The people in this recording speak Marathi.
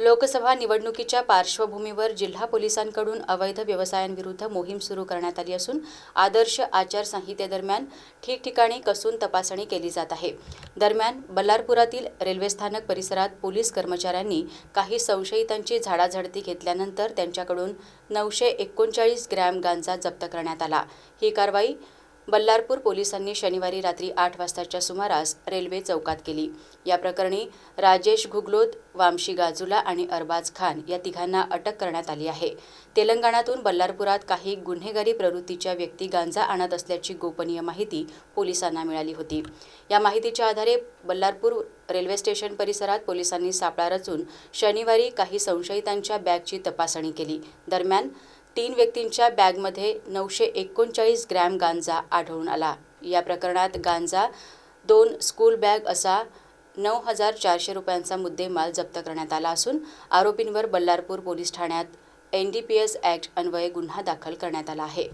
लोकसभा निवडणुकीच्या पार्श्वभूमीवर जिल्हा पोलिसांकडून अवैध व्यवसायांविरुद्ध मोहीम सुरू करण्यात आली असून आदर्श आचारसंहितेदरम्यान ठिकठिकाणी कसून तपासणी केली जात आहे. दरम्यान बल्लारपुरातील रेल्वे स्थानक परिसरात पोलीस कर्मचाऱ्यांनी काही संशयितांची झाडाझडती घेतल्यानंतर त्यांच्याकडून नऊशे एकोणचाळीस ग्रॅम गांजा जप्त करण्यात आला. ही कारवाई बल्लारपूर पोलिसांनी शनिवारी रात्री आठ वाजताच्या सुमारास रेल्वे चौकात केली. या प्रकरणी राजेश घुगलोत वामशी गाजुला आणि अरबाज खान या तिघांना अटक करण्यात आली आहे. तेलंगणातून बल्लारपुरात काही गुन्हेगारी प्रवृत्तीच्या व्यक्ती गांजा आणत असल्याची गोपनीय माहिती पोलिसांना मिळाली होती. या माहितीच्या आधारे बल्लारपूर रेल्वे स्टेशन परिसरात पोलिसांनी सापळा रचून शनिवारी काही संशयितांच्या बॅगची तपासणी केली. दरम्यान तीन व्यक्तींच्या बॅगमध्ये नऊशे एकोणचाळीस ग्रॅम गांजा आढळून आला. या प्रकरणात गांजा दोन स्कूल बॅग असा नऊ हजार चारशे रुपयांचा मुद्देमाल जप्त करण्यात आला असून आरोपींवर बल्लारपूर पोलीस ठाण्यात N D P S act अन्वये गुन्हा दाखल करण्यात आला आहे.